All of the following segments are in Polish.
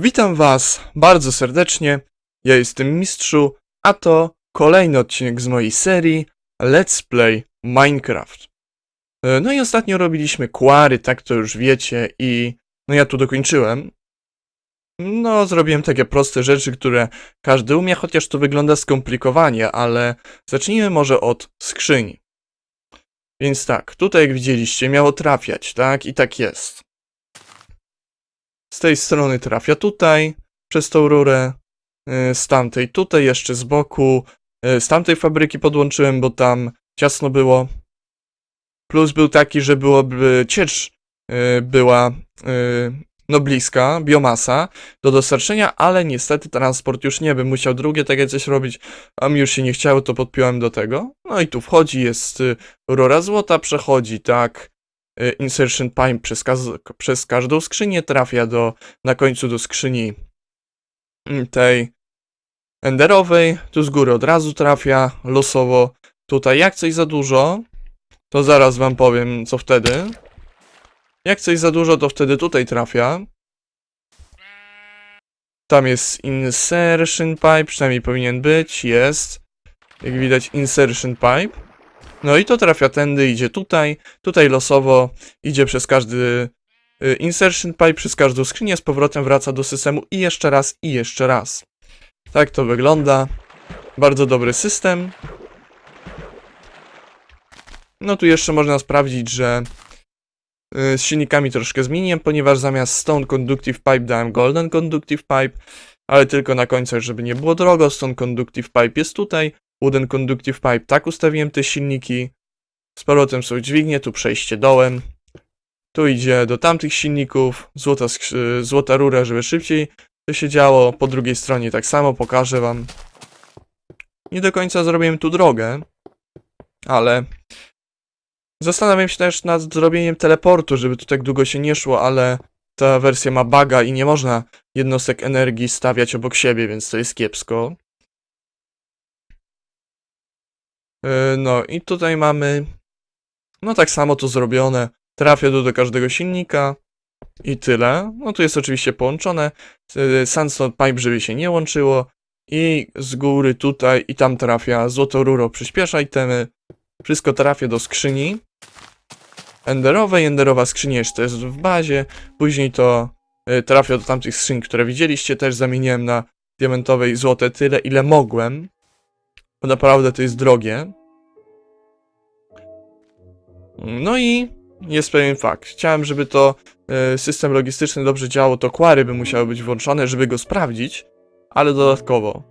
Witam Was bardzo serdecznie. Ja jestem Mistrzu, a to kolejny odcinek z mojej serii Let's Play Minecraft. E, No i ostatnio robiliśmy kwary, tak to już wiecie, i no ja tu dokończyłem. No, zrobiłem takie proste rzeczy, które każdy umie, chociaż to wygląda skomplikowanie, ale zacznijmy może od skrzyni. Więc tak, tutaj jak widzieliście miało trafiać, tak? I tak jest. Z tej strony trafia tutaj, przez tą rurę, y, z tamtej tutaj, jeszcze z boku. y, Z tamtej fabryki podłączyłem, bo tam ciasno było. Plus był taki, że byłoby ciecz y, była no bliska, biomasa do dostarczenia, ale niestety transport już nie bym musiał drugie takie coś robić, a mi już się nie chciało, to podpiąłem do tego. No i tu wchodzi, jest rura złota, przechodzi, tak, insertion pipe przez, przez każdą skrzynię trafia do, na końcu do skrzyni mm, tej enderowej, tu z góry od razu trafia losowo. Tutaj jak coś za dużo, to zaraz wam powiem co wtedy. Jak coś za dużo, to wtedy tutaj trafia. Tam jest insertion pipe, przynajmniej powinien być, jest. Jak widać insertion pipe. No i to trafia tędy, idzie tutaj, tutaj losowo idzie przez każdy y, insertion pipe, przez każdą skrzynię, z powrotem wraca do systemu i jeszcze raz, i jeszcze raz. Tak to wygląda. Bardzo dobry system. No tu jeszcze można sprawdzić, że y, z silnikami troszkę zmieniłem, ponieważ zamiast Stone Conductive Pipe dałem Golden Conductive Pipe, ale tylko na końcach, żeby nie było drogo. Stone Conductive Pipe jest tutaj, Wooden Conductive Pipe, tak ustawiłem te silniki. Z powrotem są dźwignie, tu przejście dołem. Tu idzie do tamtych silników, złota, złota rura, żeby szybciej to się działo. Po drugiej stronie tak samo pokażę wam. Nie do końca zrobiłem tu drogę, ale zastanawiam się też nad zrobieniem teleportu, żeby tu tak długo się nie szło, ale ta wersja ma baga i nie można jednostek energii stawiać obok siebie, więc to jest kiepsko. Yy, No i tutaj mamy, no tak samo to zrobione. Trafia tu do każdego silnika i tyle. No tu jest oczywiście połączone. Yy, Sandstone Pipe, żeby się nie łączyło. I z góry tutaj i tam trafia złoto ruro, przyspiesza itemy. Wszystko trafia do skrzyni enderowej. Enderowa skrzynia jeszcze jest w bazie. Później to y, trafia do tamtych skrzyń, które widzieliście. Też zamieniłem na diamentowej złote tyle, ile mogłem. Bo naprawdę to jest drogie. No i jest pewien fakt. Chciałem, żeby to y, system logistyczny dobrze działał, to kwary by musiały być włączone, żeby go sprawdzić, ale dodatkowo,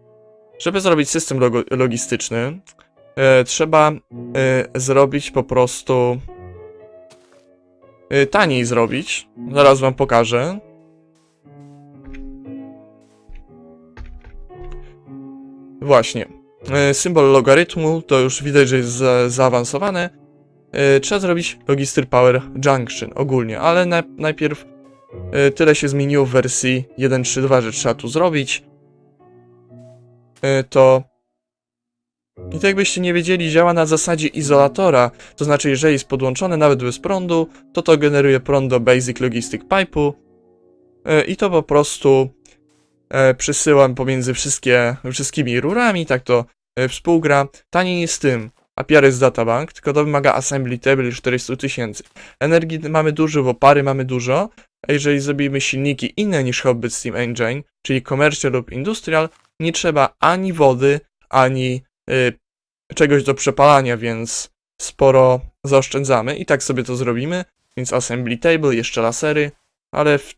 żeby zrobić system logistyczny, y, trzeba y, zrobić po prostu taniej zrobić. Zaraz wam pokażę. Właśnie. Y, Symbol logarytmu to już widać, że jest za, zaawansowane. Trzeba zrobić Register Power Junction ogólnie, ale na, najpierw y, tyle się zmieniło w wersji 1.3.2, że trzeba tu zrobić. Y, To i to jakbyście nie wiedzieli, działa na zasadzie izolatora, to znaczy jeżeli jest podłączone nawet bez prądu, to to generuje prąd do Basic Logistic Pipe'u e, i to po prostu e, przysyłam pomiędzy wszystkie, wszystkimi rurami, tak to e, współgra. Taniej jest tym Apiaris Databank, tylko to wymaga Assembly Table 400 tysięcy. Energii mamy dużo, bo pary mamy dużo, a jeżeli zrobimy silniki inne niż Hobbit Steam Engine, czyli Commercial lub Industrial, nie trzeba ani wody, ani y, czegoś do przepalania, więc sporo zaoszczędzamy i tak sobie to zrobimy. Więc assembly table, jeszcze lasery, ale, w,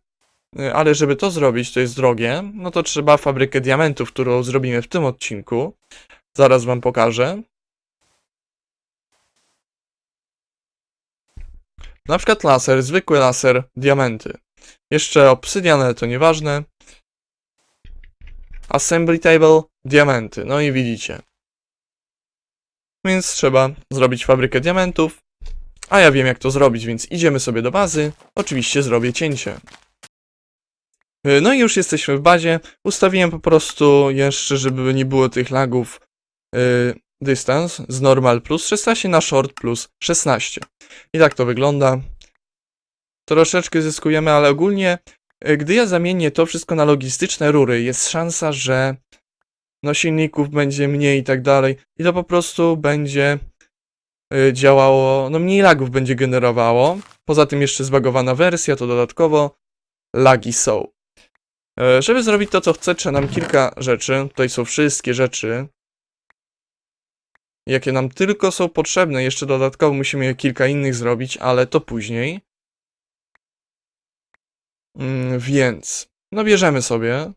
y, ale żeby to zrobić, to jest drogie, no to trzeba fabrykę diamentów, którą zrobimy w tym odcinku. Zaraz wam pokażę. Na przykład laser, zwykły laser, diamenty. Jeszcze obsydian, ale to nieważne. Assembly table, diamenty. No i widzicie. Więc trzeba zrobić fabrykę diamentów. A ja wiem jak to zrobić, więc idziemy sobie do bazy. Oczywiście zrobię cięcie. No i już jesteśmy w bazie. Ustawiłem po prostu jeszcze, żeby nie było tych lagów, yy, dystans z normal plus 16 na short plus 16. I tak to wygląda. Troszeczkę zyskujemy, ale ogólnie e, gdy ja zamienię to wszystko na logistyczne rury, jest szansa, że no silników będzie mniej i tak dalej i to po prostu będzie y, działało, no mniej lagów będzie generowało. Poza tym jeszcze zbagowana wersja, to dodatkowo lagi są. Żeby zrobić to, co chcę, trzeba nam kilka rzeczy. Tutaj są wszystkie rzeczy, jakie nam tylko są potrzebne. Jeszcze dodatkowo musimy kilka innych zrobić, ale to później. Mm, Więc, no bierzemy sobie.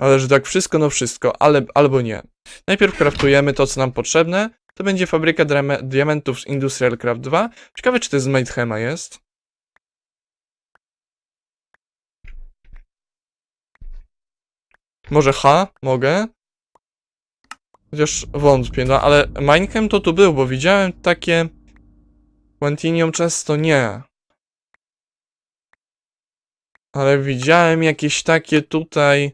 Ale że tak wszystko, no wszystko, ale albo nie. Najpierw kraftujemy to, co nam potrzebne. To będzie fabryka diamentów z Industrial Craft 2. Ciekawe, czy to z Madehema jest. Może H? Mogę? Chociaż wątpię, no ale Minecraft to tu był, bo widziałem takie... Quantinium często nie. Ale widziałem jakieś takie tutaj...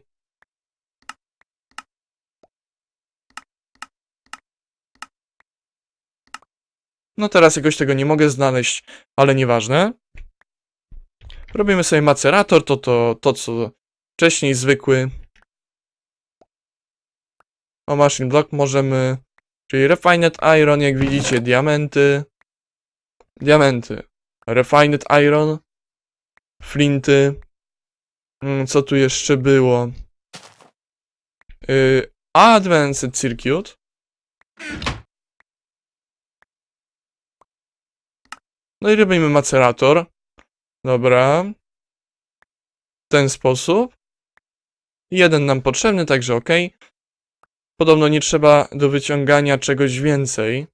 No teraz jakoś tego nie mogę znaleźć, ale nieważne. Robimy sobie macerator, to to, to co wcześniej zwykły. O machine block możemy, czyli refined iron, jak widzicie, diamenty. Diamenty. Refined iron. Flinty. Mm, Co tu jeszcze było? Yy, advanced circuit. No i robimy macerator. Dobra. W ten sposób. Jeden nam potrzebny, także ok. Podobno nie trzeba do wyciągania czegoś więcej.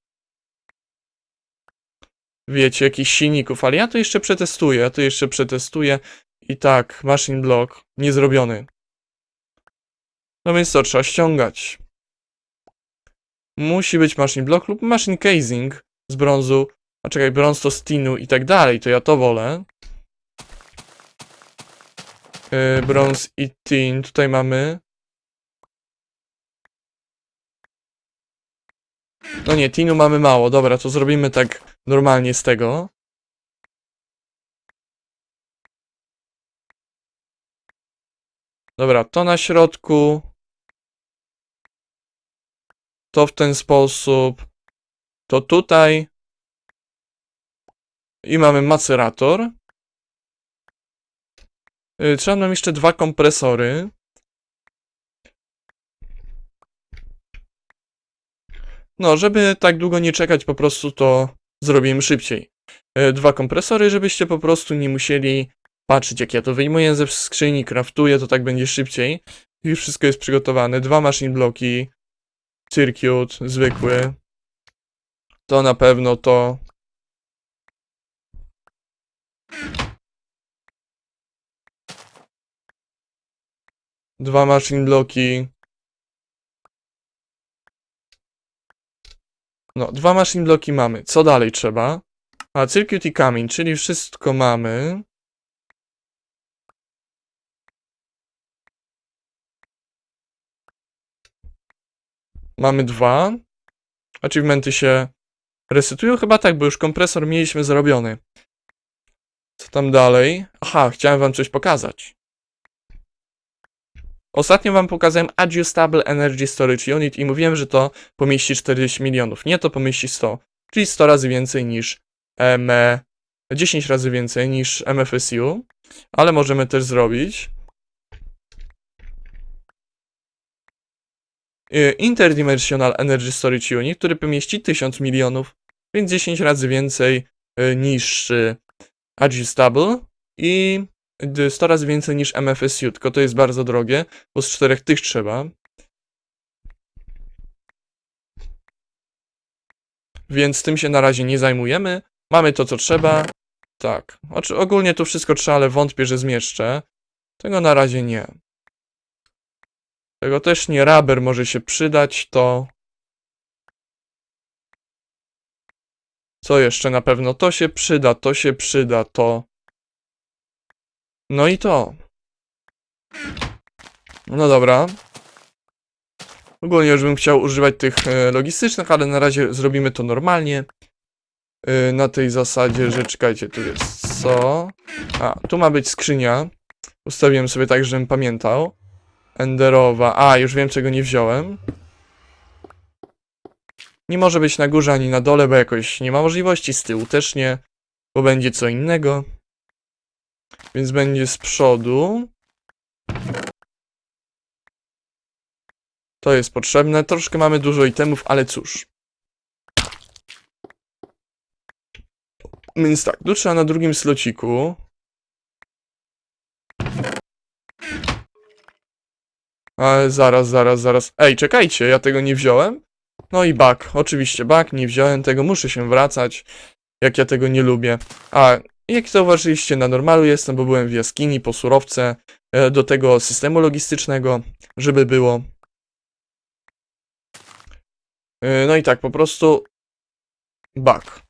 Wiecie, jakichś silników, ale ja to jeszcze przetestuję, ja to jeszcze przetestuję. I tak, machine block, niezrobiony. No więc to trzeba ściągać. Musi być machine block lub machine casing z brązu. A czekaj, brąz to z tinu i tak dalej, to ja to wolę. Yy, brąz i tin, tutaj mamy. No nie, tinu mamy mało, dobra, to zrobimy tak normalnie z tego. Dobra, to na środku. To w ten sposób. To tutaj. I mamy macerator. Y, Trzeba nam jeszcze dwa kompresory. No, żeby tak długo nie czekać, po prostu to zrobimy szybciej. Y, Dwa kompresory, żebyście po prostu nie musieli patrzeć, jak ja to wyjmuję ze skrzyni, craftuję, to tak będzie szybciej. Już wszystko jest przygotowane. Dwa machine bloki, circuit, zwykły. To na pewno to. Dwa machine bloki. No, dwa machine bloki mamy. Co dalej trzeba? A, circuit i kamień, czyli wszystko mamy. Mamy dwa. Achievementy się resetują? Chyba tak, bo już kompresor mieliśmy zrobiony. Co tam dalej? Aha, chciałem wam coś pokazać. Ostatnio wam pokazałem Adjustable Energy Storage Unit i mówiłem, że to pomieści 40 milionów. Nie, to pomieści 100, czyli 100 razy więcej niż M, 10 razy więcej niż MFSU, ale możemy też zrobić. Y, Interdimensional Energy Storage Unit, który pomieści 1000 milionów, więc 10 razy więcej y, niż y, Adjustable. I 100 razy więcej niż MFSU, tylko to jest bardzo drogie, bo z czterech tych trzeba. Więc tym się na razie nie zajmujemy. Mamy to, co trzeba. Tak. Znaczy, ogólnie tu wszystko trzeba, ale wątpię, że zmieszczę. Tego na razie nie. Tego też nie. Rubber może się przydać, to... Co jeszcze na pewno? To się przyda, to się przyda, to... No i to. No dobra. Ogólnie już bym chciał używać tych e, logistycznych, ale na razie zrobimy to normalnie. y, na tej zasadzie, że czekajcie, tu jest co? A, tu ma być skrzynia. Ustawiłem sobie tak, żebym pamiętał. Enderowa. A, już wiem, czego nie wziąłem. Nie może być na górze ani na dole, bo jakoś nie ma możliwości. Z tyłu też nie, bo będzie co innego. Więc będzie z przodu. To jest potrzebne. Troszkę mamy dużo itemów, ale cóż. Więc tak, tu trzeba na drugim slociku. Ale zaraz, zaraz, zaraz. Ej, czekajcie, ja tego nie wziąłem? No i bug, oczywiście bug, nie wziąłem tego, muszę się wracać, jak ja tego nie lubię. A, jak zauważyliście, na normalu jestem, bo byłem w jaskini po surowce e, do tego systemu logistycznego, żeby było. E, No i tak, po prostu bug.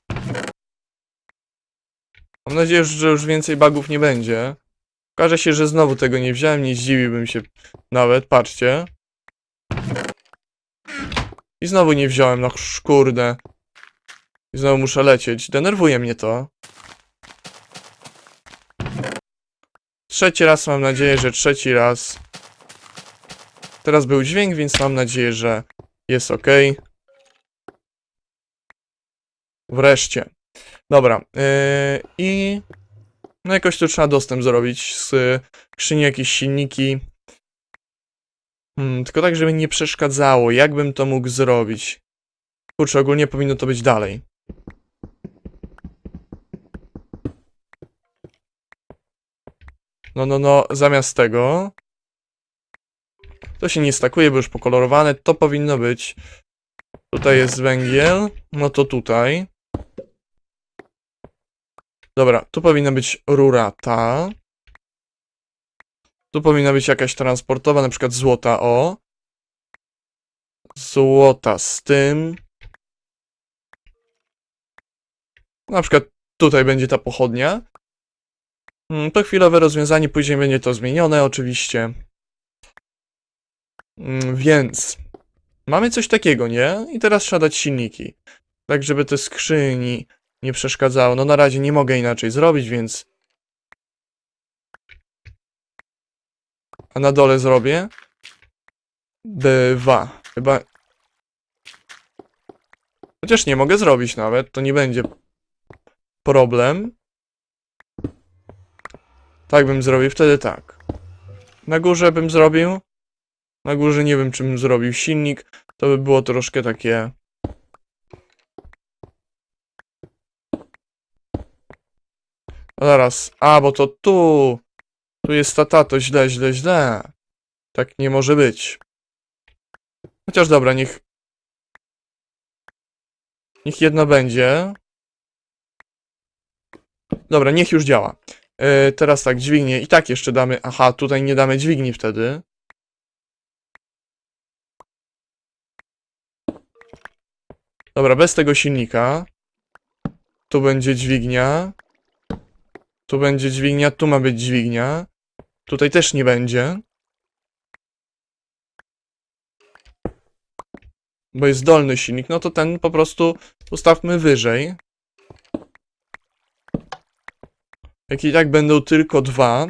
Mam nadzieję, że już więcej bugów nie będzie. Okaże się, że znowu tego nie wziąłem, nie zdziwiłbym się nawet, patrzcie. I znowu nie wziąłem, no kurde. I znowu muszę lecieć, denerwuje mnie to. Trzeci raz mam nadzieję, że trzeci raz. Teraz był dźwięk, więc mam nadzieję, że jest ok. Wreszcie. Dobra. Yy, I no jakoś tu trzeba dostęp zrobić z skrzyni jakieś silniki. Hmm, tylko tak, żeby nie przeszkadzało. Jakbym to mógł zrobić? Kurczę, ogólnie powinno to być dalej. No, no, no, zamiast tego... To się nie stakuje, bo już pokolorowane. To powinno być... Tutaj jest węgiel. No to tutaj. Dobra, tu powinna być rura ta. Tu powinna być jakaś transportowa, na przykład złota, o. Złota z tym. Na przykład tutaj będzie ta pochodnia. Mm, To chwilowe rozwiązanie, później będzie to zmienione oczywiście. Mm, Więc mamy coś takiego, nie? I teraz trzeba dać silniki. Tak, żeby te skrzyni nie przeszkadzało. No na razie nie mogę inaczej zrobić, więc... A na dole zrobię? Dwa. Chyba... Chociaż nie mogę zrobić nawet, to nie będzie problem. Tak bym zrobił, wtedy tak. Na górze bym zrobił. Na górze nie wiem, czy bym zrobił silnik. To by było troszkę takie... No Zaraz. A, bo to tu. Tu jest ta, ta, to źle, źle, źle. Tak nie może być. Chociaż dobra, niech... Niech jedno będzie. Dobra, niech już działa. E, teraz tak, dźwignię. I tak jeszcze damy... Aha, tutaj nie damy dźwigni wtedy. Dobra, bez tego silnika. Tu będzie dźwignia. Tu będzie dźwignia, tu ma być dźwignia. Tutaj też nie będzie. Bo jest dolny silnik, no to ten po prostu ustawmy wyżej. Jak i tak będą tylko dwa.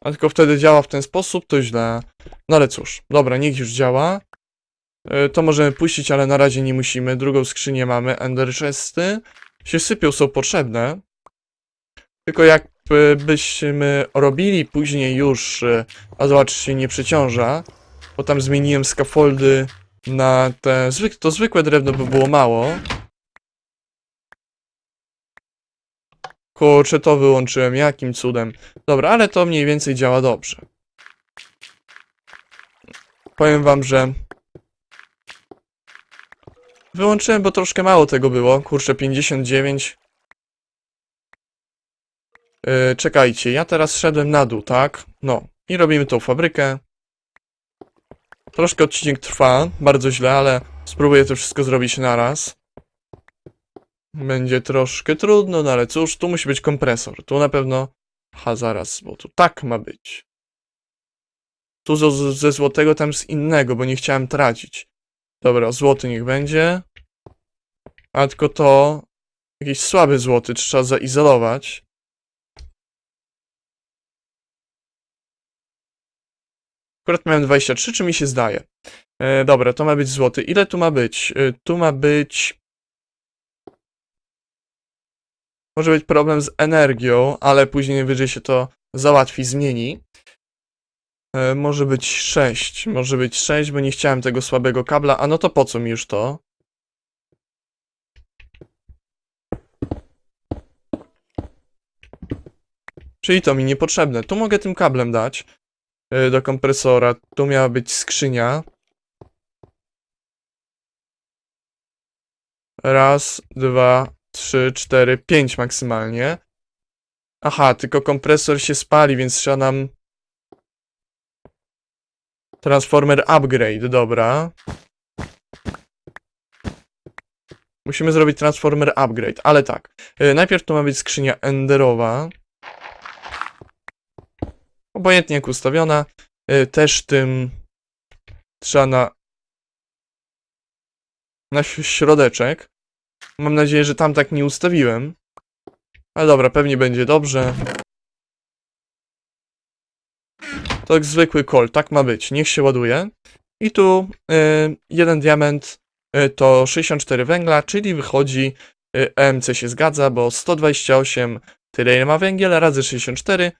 A tylko wtedy działa w ten sposób, to źle. No ale cóż, dobra, niech już działa. E, To możemy puścić, ale na razie nie musimy. Drugą skrzynię mamy. Ender chesty. Się sypią, są potrzebne. Tylko jakbyśmy robili później już, e, a zobacz, się nie przeciąża, bo tam zmieniłem scaffoldy na te, zwyk to zwykłe drewno by było mało. Kurczę, to wyłączyłem, jakim cudem. Dobra, ale to mniej więcej działa dobrze. Powiem wam, że Wyłączyłem, bo troszkę mało tego było. Kurczę, 59. Yy, czekajcie, ja teraz szedłem na dół, tak? No. I robimy tą fabrykę. Troszkę odcinek trwa, bardzo źle, ale spróbuję to wszystko zrobić naraz. Będzie troszkę trudno, no ale cóż, tu musi być kompresor. Tu na pewno... Ha, zaraz, bo tu tak ma być. Tu z- ze złotego, tam z innego, bo nie chciałem tracić. Dobra, złoty niech będzie. A tylko to... Jakiś słaby złoty, trzeba zaizolować. Akurat miałem 23, czy mi się zdaje? E, dobra, to ma być złoty. Ile tu ma być? E, tu ma być... Może być problem z energią, ale później wyżej się to załatwi, zmieni. E, może być 6, może być 6, bo nie chciałem tego słabego kabla. A no to po co mi już to? Czyli to mi niepotrzebne. Tu mogę tym kablem dać do kompresora. Tu miała być skrzynia. Raz, dwa, trzy, cztery, pięć maksymalnie. Aha, tylko kompresor się spali, więc trzeba nam... Transformer upgrade, dobra. Musimy zrobić transformer upgrade, ale tak. E, Najpierw to ma być skrzynia enderowa. Obojętnie jak ustawiona. E, Też tym trzeba na na środeczek. Mam nadzieję, że tam tak nie ustawiłem. Ale dobra, pewnie będzie dobrze. To jak zwykły kol, tak ma być. Niech się ładuje. I tu y, jeden diament y, to 64 węgla, czyli wychodzi y, EMC się zgadza, bo 128 tyle ile ma węgiel, razy 64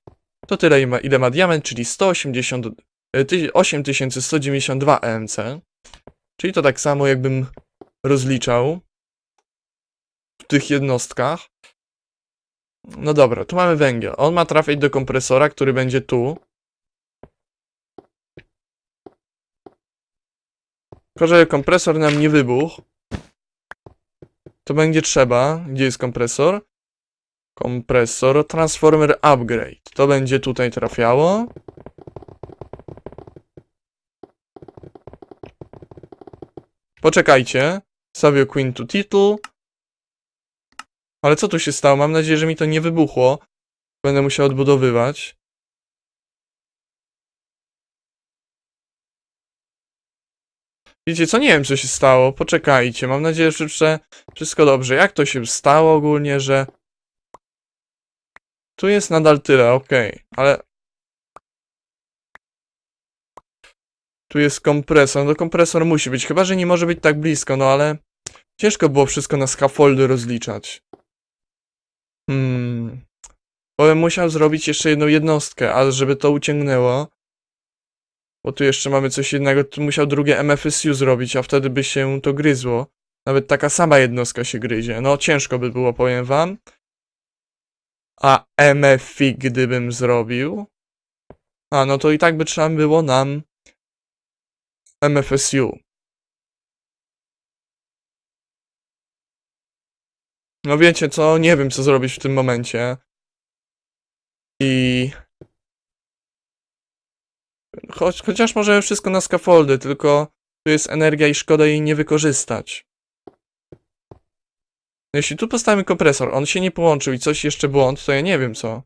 to tyle ma, ile ma diament, czyli 180, y, ty- 8192 EMC. Czyli to tak samo jakbym rozliczał w tych jednostkach. No dobra, tu mamy węgiel. On ma trafić do kompresora, który będzie tu. Tylko, że kompresor nam nie wybuchł. To będzie trzeba. Gdzie jest kompresor? Kompresor, transformer upgrade. To będzie tutaj trafiało. Poczekajcie. Savio Queen to title. Ale co tu się stało? Mam nadzieję, że mi to nie wybuchło. Będę musiał odbudowywać. Wiecie co? Nie wiem, co się stało. Poczekajcie. Mam nadzieję, że że wszystko dobrze. Jak to się stało ogólnie, że... Tu jest nadal tyle, okej. Ale... Tu jest kompresor. No kompresor musi być. Chyba, że nie może być tak blisko, no ale... Ciężko było wszystko na scaffoldy rozliczać. Hmm. Bo bym musiał zrobić jeszcze jedną jednostkę, a żeby to uciągnęło. Bo tu jeszcze mamy coś innego, tu musiał drugie MFSU zrobić, a wtedy by się to gryzło. Nawet taka sama jednostka się gryzie. No ciężko by było, powiem wam. A MFI gdybym zrobił. A no to i tak by trzeba było nam MFSU. No wiecie co, nie wiem co zrobić w tym momencie. I... Chociaż możemy wszystko na scaffoldy, tylko tu jest energia i szkoda jej nie wykorzystać. No jeśli tu postawimy kompresor, on się nie połączył i coś jeszcze błąd, to ja nie wiem co.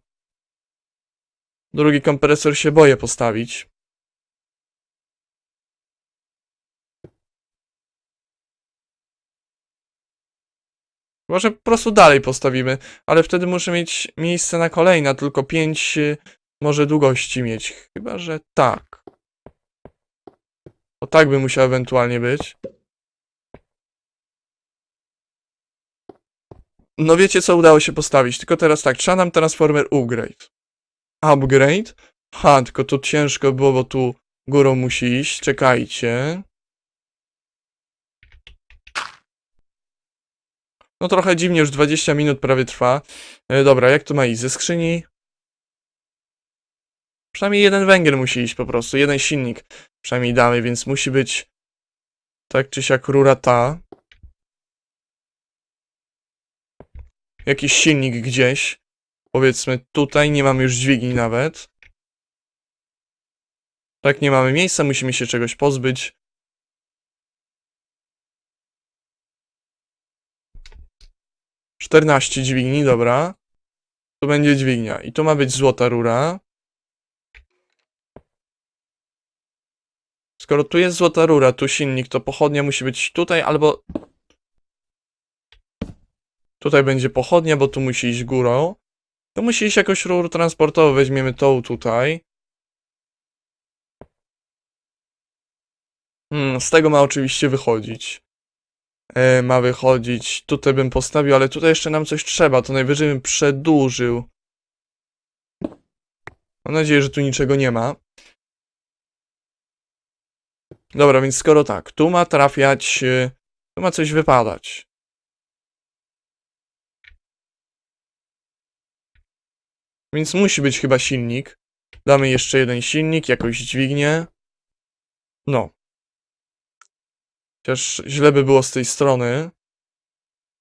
Drugi kompresor się boję postawić. Może po prostu dalej postawimy, ale wtedy muszę mieć miejsce na kolejne, tylko 5 może długości mieć. Chyba, że tak. O tak by musiał ewentualnie być. No wiecie co udało się postawić, tylko teraz tak, trzeba nam transformer upgrade. Upgrade? Ha, tylko tu ciężko było, bo tu górą musi iść, czekajcie. No trochę dziwnie, już 20 minut prawie trwa. E, dobra, jak to ma iść? Ze skrzyni? Przynajmniej jeden węgiel musi iść po prostu, jeden silnik przynajmniej damy, więc musi być tak czy siak rura ta. Jakiś silnik gdzieś. Powiedzmy tutaj, nie mamy już dźwigni nawet. Tak, nie mamy miejsca, musimy się czegoś pozbyć. Czternaście dźwigni, dobra. Tu będzie dźwignia. I tu ma być złota rura. Skoro tu jest złota rura, tu silnik, to pochodnia musi być tutaj albo... Tutaj będzie pochodnia, bo tu musi iść górą. To musi iść jakoś rur transportowy, weźmiemy tą tutaj. Hmm, z tego ma oczywiście wychodzić. E, ma wychodzić. Tutaj bym postawił, ale tutaj jeszcze nam coś trzeba. To najwyżej bym przedłużył. Mam nadzieję, że tu niczego nie ma. Dobra, więc skoro tak, tu ma trafiać, y, tu ma coś wypadać. Więc musi być chyba silnik. Damy jeszcze jeden silnik, jakąś dźwignię. No. Chociaż źle by było z tej strony.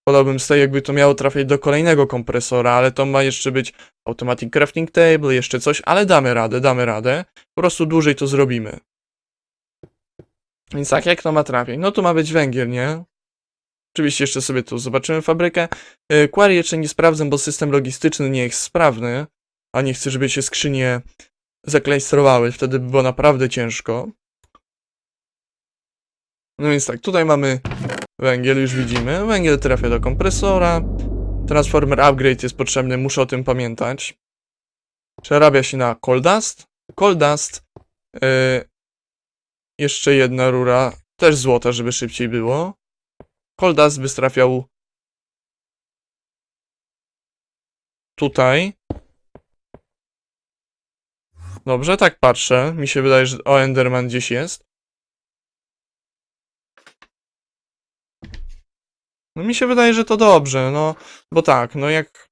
Podałbym z tej, jakby to miało trafiać do kolejnego kompresora, ale to ma jeszcze być Automatic Crafting Table, jeszcze coś, ale damy radę, damy radę. Po prostu dłużej to zrobimy. Więc tak, jak to ma trafiać? No tu ma być węgiel, nie? Oczywiście jeszcze sobie tu zobaczymy fabrykę. Yy, Quarry jeszcze nie sprawdzę, bo system logistyczny nie jest sprawny, a nie chcę, żeby się skrzynie zaklejstrowały, wtedy by było naprawdę ciężko. No więc tak, tutaj mamy węgiel, już widzimy. Węgiel trafia do kompresora. Transformer upgrade jest potrzebny, muszę o tym pamiętać. Przerabia się na coal dust. Coal dust. Yy, jeszcze jedna rura, też złota, żeby szybciej było. Coal dust by trafiał tutaj. Dobrze, tak patrzę. Mi się wydaje, że o Enderman gdzieś jest. No mi się wydaje, że to dobrze, no, bo tak, no jak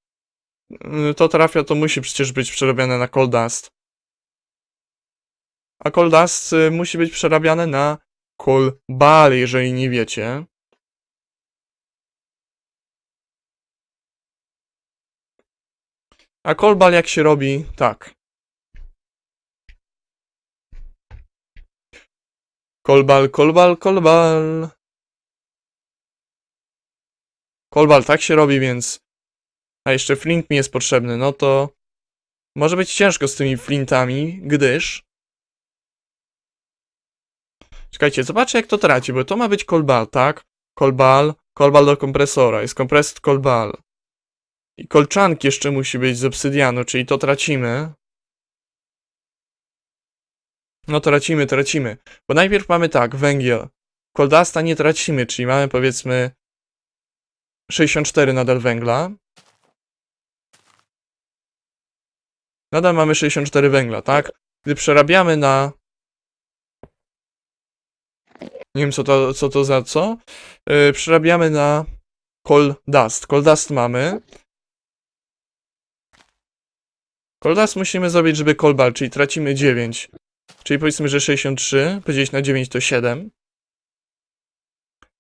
y, to trafia, to musi przecież być przerobione na Cold Dust. A Cold Dust y, musi być przerabiane na Coal Bal, jeżeli nie wiecie. A Coal Bal jak się robi? Tak. Kolbal, kolbal, kolbal. Kolbal tak się robi, więc... A jeszcze flint mi jest potrzebny, no to... Może być ciężko z tymi flintami, gdyż... Czekajcie, zobaczcie jak to traci, bo to ma być kolbal, tak? Kolbal, kolbal do kompresora, jest kompresor kolbal. I kolczanki jeszcze musi być z obsydianu, czyli to tracimy. No tracimy, tracimy. Bo najpierw mamy tak, węgiel. Koldasta nie tracimy, czyli mamy powiedzmy 64 nadal węgla. Nadal mamy 64 węgla, tak? Gdy przerabiamy na... Nie wiem co to, co to za co. Yy, przerabiamy na coal dust. Dust mamy. Coal dust musimy zrobić, żeby coal czyli tracimy 9. Czyli powiedzmy, że 63, podzielić na 9 to 7.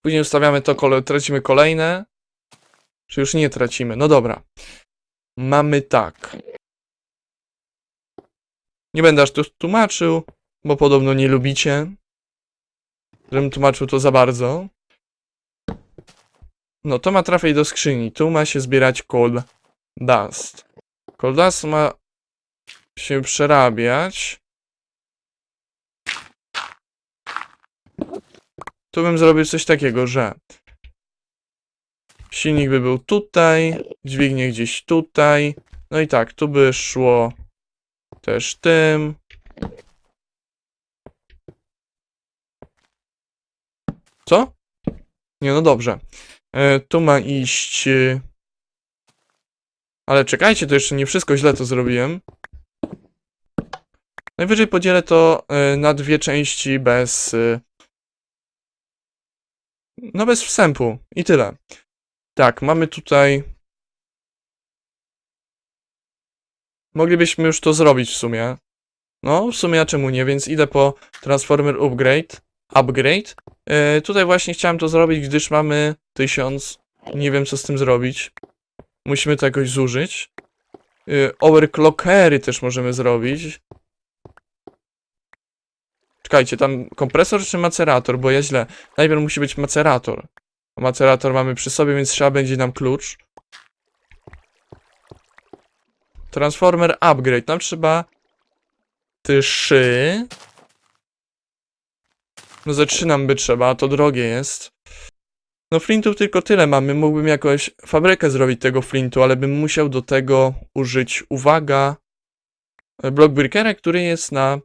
Później ustawiamy to, kole, tracimy kolejne. Czy już nie tracimy? No dobra. Mamy tak. Nie będę aż tu tłumaczył, bo podobno nie lubicie. Żebym tłumaczył to za bardzo. No to ma trafiać do skrzyni. Tu ma się zbierać coal dust. Coal dust ma się przerabiać. Tu bym zrobił coś takiego, że silnik by był tutaj, dźwignie gdzieś tutaj, no i tak, tu by szło też tym. Co? Nie, no dobrze. E, tu ma iść... e, Ale czekajcie, to jeszcze nie wszystko źle to zrobiłem. Najwyżej podzielę to e, na dwie części bez... No bez wstępu. I tyle. Tak, mamy tutaj... Moglibyśmy już to zrobić w sumie. No, w sumie a czemu nie, więc idę po Transformer Upgrade. Upgrade. E, tutaj właśnie chciałem to zrobić, gdyż mamy 1000. Nie wiem co z tym zrobić. Musimy to jakoś zużyć. E, overclockery też możemy zrobić. Czekajcie, tam kompresor czy macerator, bo ja źle. Najpierw musi być macerator. Macerator mamy przy sobie, więc trzeba będzie nam klucz. Transformer upgrade. Nam trzeba trzy. No ze trzy nam by trzeba, to drogie jest. No flintów tylko tyle mamy, mógłbym jakąś fabrykę zrobić tego flintu, ale bym musiał do tego użyć, uwaga, blockbreakera, który jest na